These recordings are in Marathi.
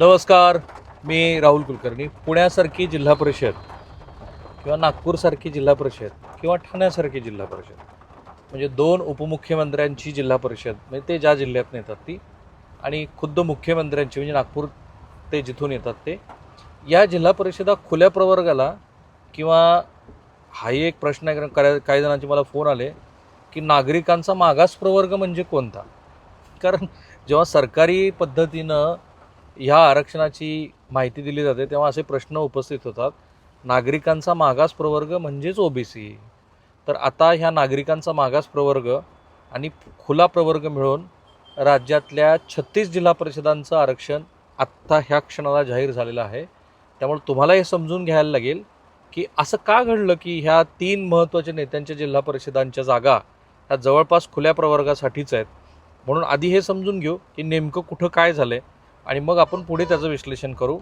नमस्कार मी राहुल कुलकर्णी पुण्यासारखी जिल्हा परिषद किंवा नागपूरसारखी जिल्हा परिषद किंवा ठाण्यासारखी जिल्हा परिषद म्हणजे दोन उपमुख्यमंत्र्यांची जिल्हा परिषद म्हणजे ते ज्या जिल्ह्यातून येतात ती आणि खुद्द मुख्यमंत्र्यांची म्हणजे नागपूर ते जिथून येतात ते या जिल्हा परिषदा खुल्या प्रवर्गाला किंवा हाही एक प्रश्न आहे कारण काही काही जणांचे मला फोन आले की नागरिकांचा मागास प्रवर्ग म्हणजे कोणता? कारण जेव्हा सरकारी पद्धतीनं ह्या आरक्षणाची माहिती दिली जाते तेव्हा असे प्रश्न उपस्थित होतात. नागरिकांचा मागास प्रवर्ग म्हणजेच ओबीसी. तर आता ह्या नागरिकांचा मागास प्रवर्ग आणि खुला प्रवर्ग मिळून राज्यातल्या छत्तीस जिल्हा परिषदांचं आरक्षण आत्ता ह्या क्षणाला जाहीर झालेलं आहे. त्यामुळे तुम्हाला हे समजून घ्यायला लागेल की असं का घडलं की ह्या तीन महत्त्वाच्या नेत्यांच्या जिल्हा परिषदांच्या जागा ह्या जवळपास खुल्या प्रवर्गासाठीच आहेत. म्हणून आधी हे समजून घेऊ की नेमकं कुठं काय झालं आहे आणि मग आपण पुढे त्याचं विश्लेषण करू.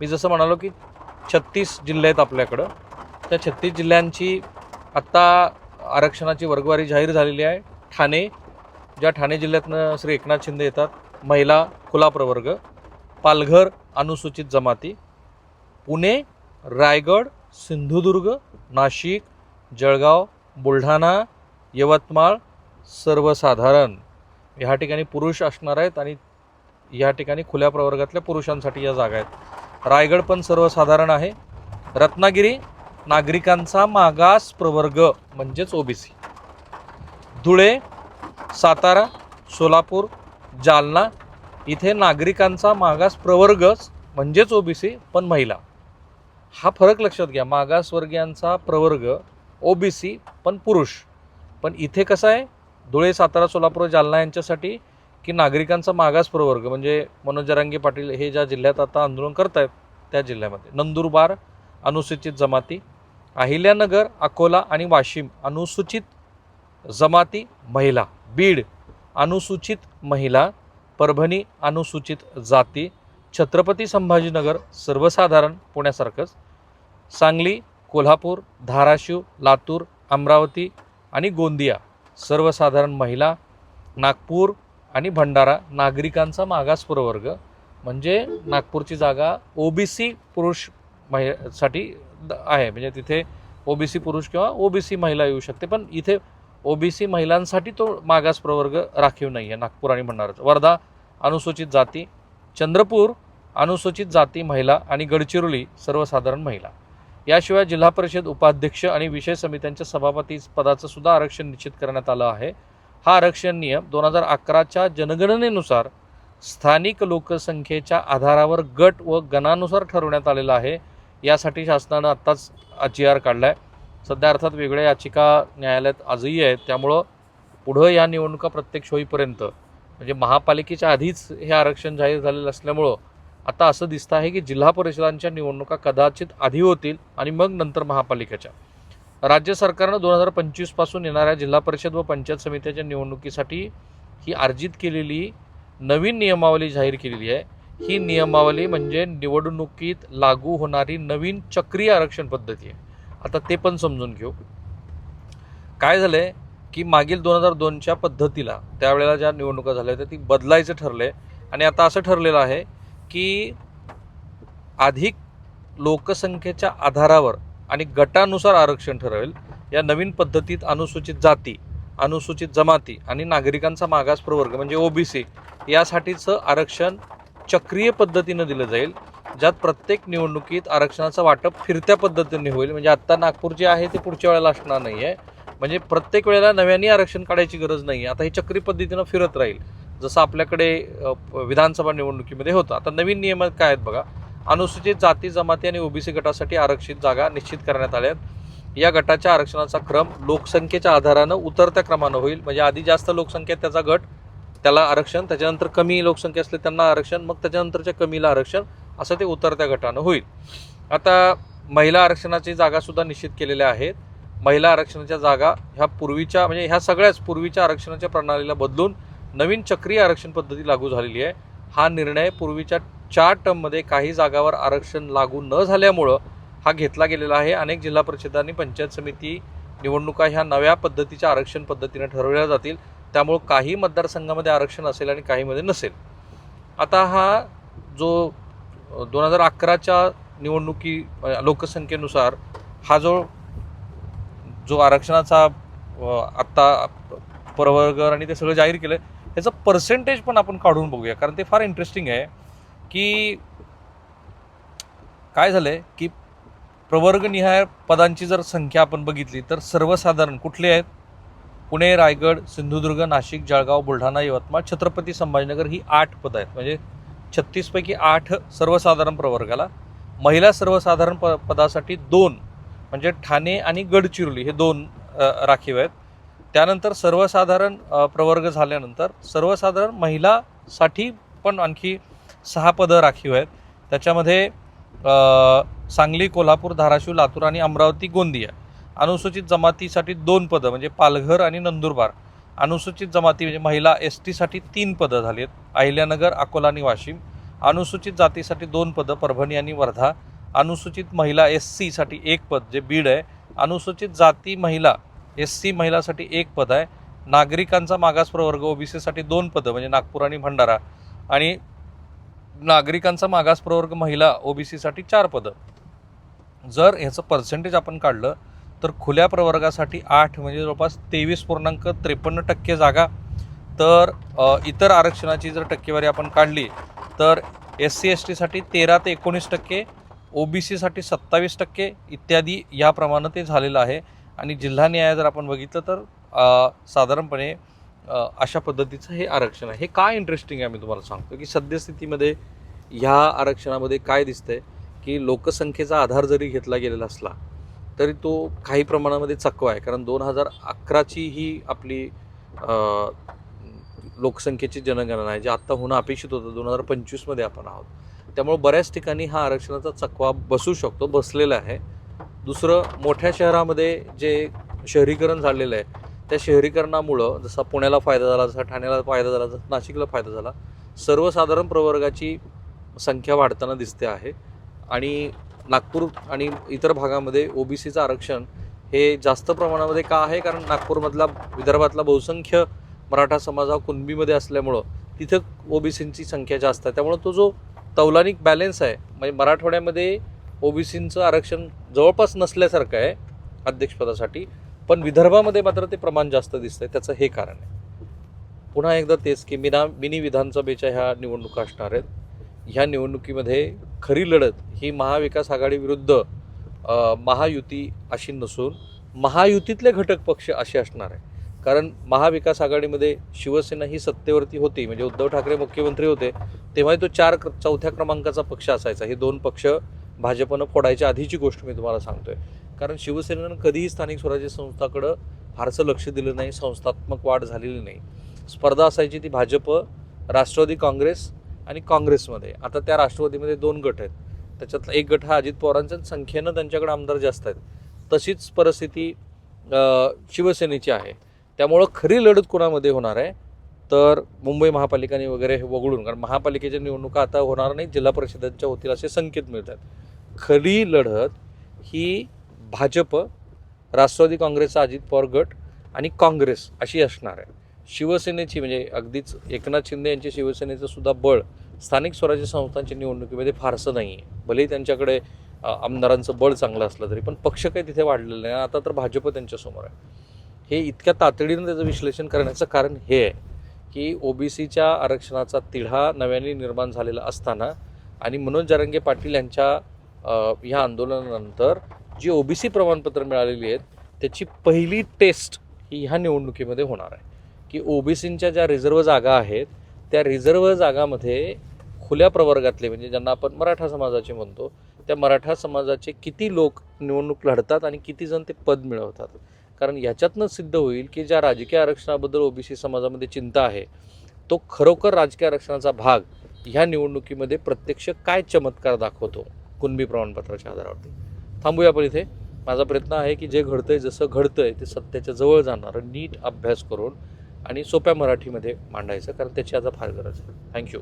मी जसं म्हणालो की छत्तीस जिल्हे आहेत आपल्याकडं. त्या छत्तीस जिल्ह्यांची आत्ता आरक्षणाची वर्गवारी जाहीर झालेली आहे. ठाणे ज्या ठाणे जिल्ह्यातनं श्री एकनाथ शिंदे येतात महिला खुला प्रवर्ग पालघर अनुसूचित जमाती पुणे रायगड सिंधुदुर्ग नाशिक जळगाव बुलढाणा यवतमाळ सर्वसाधारण. ह्या ठिकाणी पुरुष असणार आहेत आणि या ठिकाणी खुल्या प्रवर्गातल्या पुरुषांसाठी या जागा आहेत. रायगड पण सर्वसाधारण आहे. रत्नागिरी नागरिकांचा मागास प्रवर्ग म्हणजेच ओबीसी. धुळे सातारा सोलापूर जालना इथे नागरिकांचा मागास प्रवर्गच म्हणजेच ओबीसी पण महिला. हा फरक लक्षात घ्या. मागासवर्गीयांचा प्रवर्ग ओबीसी पण पुरुष. पण इथे कसं आहे? धुळे सातारा सोलापूर जालना यांच्यासाठी की नागरिकांचा मागास प्रवर्ग म्हणजे मनोज जरांगे पाटील हे ज्या जिल्ह्यात आता आंदोलन करत आहेत त्या जिल्ह्यामध्ये. नंदुरबार अनुसूचित जमाती अहिल्यानगर अकोला आणि वाशिम अनुसूचित जमाती महिला बीड अनुसूचित महिला परभणी अनुसूचित जाती छत्रपती संभाजीनगर सर्वसाधारण पुण्यासारखंच सांगली कोल्हापूर धाराशिव लातूर अमरावती आणि गोंदिया सर्वसाधारण महिला नागपूर आणि भंडारा नागरिकांचा मागास प्रवर्ग म्हणजे नागपूरची जागा ओबीसी पुरुष महि साठी द- आहे. म्हणजे तिथे ओबीसी पुरुष किंवा ओबीसी महिला येऊ शकते. पण इथे ओबीसी महिलांसाठी तो मागास प्रवर्ग राखीव नाही आहे. नागपूर आणि भंडाराचा. वर्धा अनुसूचित जाती. चंद्रपूर अनुसूचित जाती महिला आणि गडचिरोली सर्वसाधारण महिला. याशिवाय जिल्हा परिषद उपाध्यक्ष आणि विषय समित्यांच्या सभापती पदाचं सुद्धा आरक्षण निश्चित करण्यात आलं आहे. हा आरक्षण नियम दोन हजार अकराच्या जनगणनेनुसार स्थानिक लोकसंख्येच्या आधारावर गट व गणानुसार ठरवण्यात आलेला आहे. यासाठी शासनानं आत्ताच जी आर काढला आहे सध्या अर्थात वेगळ्या याचिका न्यायालयात आजही आहेत. त्यामुळं पुढं या निवडणुका प्रत्यक्ष होईपर्यंत म्हणजे महापालिकेच्या आधीच हे आरक्षण जाहीर झालेलं असल्यामुळं आता असं दिसतं आहे की जिल्हा परिषदांच्या निवडणुका कदाचित आधी होतील आणि मग नंतर महापालिकेच्या. राज्य सरकारनं दोन हजार पंचवीसपासून येणाऱ्या जिल्हा परिषद व पंचायत समित्याच्या निवडणुकीसाठी ही अर्जित केलेली नवीन नियमावली जाहीर केलेली आहे. ही नियमावली म्हणजे निवडणुकीत लागू होणारी नवीन चक्रीय आरक्षण पद्धती आहे. आता ते पण समजून घेऊ. काय झालं आहे की मागील दोन हजार दोनच्या पद्धतीला त्यावेळेला ज्या निवडणुका झाल्या होत्या ती बदलायचं ठरलंय. आणि आता असं ठरलेलं आहे की अधिक लोकसंख्येच्या आधारावर आणि गटानुसार आरक्षण ठरवेल. या नवीन पद्धतीत अनुसूचित जाती अनुसूचित जमाती आणि नागरिकांचा मागास प्रवर्ग म्हणजे ओबीसी यासाठीचं आरक्षण चक्रीय पद्धतीनं दिलं जाईल. ज्यात प्रत्येक निवडणुकीत आरक्षणाचं वाटप फिरत्या पद्धतीने होईल. म्हणजे आत्ता नागपूर जे आहे ते पुढच्या वेळेला असणार नाही आहे म्हणजे प्रत्येक वेळेला नव्याने आरक्षण काढायची गरज नाही आहे आता हे चक्री पद्धतीनं फिरत राहील. जसं आपल्याकडे विधानसभा निवडणुकीमध्ये होतं. आता नवीन नियम काय आहेत बघा. अनुसूचित जाती जमाती आणि ओबीसी गटासाठी आरक्षित जागा निश्चित करण्यात आल्या आहेत. या गटाच्या आरक्षणाचा क्रम लोकसंख्येच्या आधारानं उतरत्या क्रमानं होईल. म्हणजे आधी जास्त लोकसंख्या त्याचा गट त्याला आरक्षण त्याच्यानंतर कमी लोकसंख्या असले त्यांना आरक्षण मग त्याच्यानंतरच्या कमीला आरक्षण असं ते उतरत्या गटानं होईल. आता महिला आरक्षणाची जागासुद्धा निश्चित केलेल्या आहेत. महिला आरक्षणाच्या जागा ह्या पूर्वीच्या म्हणजे ह्या सगळ्याच पूर्वीच्या आरक्षणाच्या प्रणालीला बदलून नवीन चक्रीय आरक्षण पद्धती लागू झालेली आहे. हा निर्णय पूर्वीच्या चार टर्ममध्ये काही जागावर आरक्षण लागू न झाल्यामुळं हा घेतला गेलेला आहे. अनेक जिल्हा परिषदांनी पंचायत समिती निवडणुका ह्या नव्या पद्धतीच्या आरक्षण पद्धतीने ठरवल्या जातील. त्यामुळं काही मतदारसंघामध्ये आरक्षण असेल आणि काहीमध्ये नसेल. आता हा जो दोन हजार अकराच्या निवडणुकी लोकसंख्येनुसार हा जो जो आरक्षणाचा आत्ता प्रवर्ग आणि ते सगळं जाहीर केलं त्याचं पर्सेंटेज पण आपण काढून बघूया. कारण ते फार इंटरेस्टिंग आहे. की काय झालं आहे की प्रवर्गनिहाय पदांची जर संख्या आपण बघितली तर सर्वसाधारण कुठले आहेत? पुणे रायगड सिंधुदुर्ग नाशिक जळगाव बुलढाणा यवतमाळ छत्रपती संभाजीनगर ही आठ पदं आहेत. म्हणजे छत्तीसपैकी आठ सर्वसाधारण प्रवर्गाला महिला सर्वसाधारण प पदासाठी दोन म्हणजे ठाणे आणि गडचिरोली हे दोन राखीव आहेत. त्यानंतर सर्वसाधारण प्रवर्ग झाल्यानंतर सर्वसाधारण महिलासाठी पण आणखी सहा पदं राखीव आहेत. त्याच्यामध्ये सांगली कोल्हापूर धाराशिव लातूर आणि अमरावती गोंदिया. अनुसूचित जमातीसाठी दोन पदं म्हणजे पालघर आणि नंदुरबार. अनुसूचित जमाती म्हणजे महिला एस टीसाठी तीन पदं झाली आहेत अहिल्यानगर अकोला आणि वाशिम. अनुसूचित जातीसाठी दोन पदं परभणी आणि वर्धा. अनुसूचित महिला एस सीसाठी एक पद जे बीड आहे. अनुसूचित जाती महिला एस सी महिलासाठी एक पद आहे. नागरिकांचा मागास प्रवर्ग ओबीसीसाठी दोन पदं म्हणजे नागपूर आणि भंडारा. आणि नागरिकांचा मागास प्रवर्ग महिला ओबीसीसाठी चार पदं. जर ह्याचं पर्सेंटेज आपण काढलं तर खुल्या प्रवर्गासाठी आठ म्हणजे जवळपास तेवीस पूर्णांक त्रेपन्न टक्के जागा. तर इतर आरक्षणाची जर टक्केवारी आपण काढली तर एस सी एस टीसाठी तेरा ते एकोणीस टक्के ओ बी सीसाठी सत्तावीस टक्के इत्यादी याप्रमाणे ते झालेलं आहे. आणि जिल्हा न्याय जर आपण बघितलं तर साधारणपणे अशा पद्धतीचं हे आरक्षण आहे. हे काय इंटरेस्टिंग आहे मी तुम्हाला सांगतो की सद्यस्थितीमध्ये ह्या आरक्षणामध्ये काय दिसतंय? की लोकसंख्येचा आधार जरी घेतला गेलेला असला तरी तो काही प्रमाणामध्ये चकवा आहे. कारण दोन हजार अकराची ही आपली लोकसंख्येची जनगणना आहे जे आत्ता होणं अपेक्षित होतं दोन हजार पंचवीसमध्ये आपण आहोत. त्यामुळे बऱ्याच ठिकाणी हा आरक्षणाचा चकवा बसू शकतो बसलेला आहे. दुसरं मोठ्या शहरामध्ये जे शहरीकरण झालेलं आहे त्या शहरीकरणामुळं जसा पुण्याला फायदा झाला जसा ठाण्याला फायदा झाला जसा नाशिकला फायदा झाला सर्वसाधारण प्रवर्गाची संख्या वाढताना दिसते आहे. आणि नागपूर आणि इतर भागामध्ये ओबीसीचं आरक्षण हे जास्त प्रमाणामध्ये का आहे? कारण नागपूरमधला विदर्भातला बहुसंख्य मराठा समाज हा कुणबीमध्ये असल्यामुळं तिथं ओबीसींची संख्या जास्त आहे. त्यामुळं तो जो तौलानिक बॅलेन्स आहे म्हणजे मराठवाड्यामध्ये ओबीसींचं आरक्षण जवळपास नसल्यासारखं आहे अध्यक्षपदासाठी पण विदर्भामध्ये मात्र ते प्रमाण जास्त दिसतंय त्याचं हे कारण आहे. पुन्हा एकदा तेच की मिना मिनी विधानसभेच्या ह्या निवडणुका असणार आहेत. ह्या निवडणुकीमध्ये खरी लढत ही महाविकास आघाडी विरुद्ध महायुती अशी नसून महायुतीतले घटक पक्ष असे असणार आहे कारण महाविकास आघाडीमध्ये शिवसेना ही सत्तेवरती होती म्हणजे उद्धव ठाकरे मुख्यमंत्री होते तेव्हाही तो चार चौथ्या क्रमांकाचा पक्ष असायचा. हे दोन पक्ष भाजपनं फोडायच्या आधीची गोष्ट मी तुम्हाला सांगतोय. कारण शिवसेनेनं कधीही स्थानिक स्वराज्य संस्थाकडं फारसं लक्ष दिलं नाही संस्थात्मक वाढ झालेली नाही. स्पर्धा असायची ती भाजप राष्ट्रवादी काँग्रेस आणि काँग्रेसमध्ये. आता त्या राष्ट्रवादीमध्ये दोन गट आहेत. त्याच्यातला एक गट हा अजित पवारांच्या संख्येनं त्यांच्याकडे आमदार जास्त आहेत. तशीच परिस्थिती शिवसेनेची आहे. त्यामुळं खरी लढत कोणामध्ये होणार आहे? तर मुंबई महापालिकाने वगैरे हे वगळून कारण महापालिकेच्या निवडणुका आता होणार नाही जिल्हा परिषदांच्या होतील असे संकेत मिळत आहेत खरी लढत ही भाजप राष्ट्रवादी काँग्रेसचा अजित पवार गट आणि काँग्रेस अशी असणार आहे. शिवसेनेची म्हणजे अगदीच एकनाथ शिंदे यांच्या शिवसेनेचं सुद्धा बळ स्थानिक स्वराज्य संस्थांच्या निवडणुकीमध्ये फारसं नाही आहे भलेही त्यांच्याकडे आमदारांचं बळ चांगलं असलं तरी पण पक्ष काही तिथे वाढलेलं नाही. आता तर भाजप त्यांच्यासमोर आहे. हे इतक्या तातडीनं त्याचं विश्लेषण करण्याचं कारण हे आहे की ओबीसीच्या आरक्षणाचा तिढा नव्याने निर्माण झालेला असताना आणि मनोज जरंगे पाटील यांच्या ह्या आंदोलनानंतर जी ओबीसी प्रमाणपत्र मिळालेली आहेत त्याची पहिली टेस्ट ही ह्या निवडणुकीमध्ये होणार आहे. की ओबीसींच्या ज्या रिझर्व जागा आहेत त्या रिझर्व्ह जागामध्ये खुल्या प्रवर्गातले म्हणजे ज्यांना आपण मराठा समाजाचे म्हणतो त्या मराठा समाजाचे किती लोक निवडणूक लढतात आणि किती जण ते पद मिळवतात. कारण याच्यातनं सिद्ध होईल की ज्या राजकीय आरक्षणाबद्दल ओबीसी समाजामध्ये चिंता आहे तो खरोखर राजकीय आरक्षणाचा भाग ह्या निवडणुकीमध्ये प्रत्यक्ष काय चमत्कार दाखवतो कुणबी प्रमाणपत्राच्या आधारावरती? थांबूया आपण इथे. माझा प्रयत्न आहे की जे घडतंय जसं घडतंय ते सत्याच्या जवळ जाणारं नीट अभ्यास करून आणि सोप्या मराठीमध्ये मांडायचं कारण त्याची आता फार गरज आहे. थँक्यू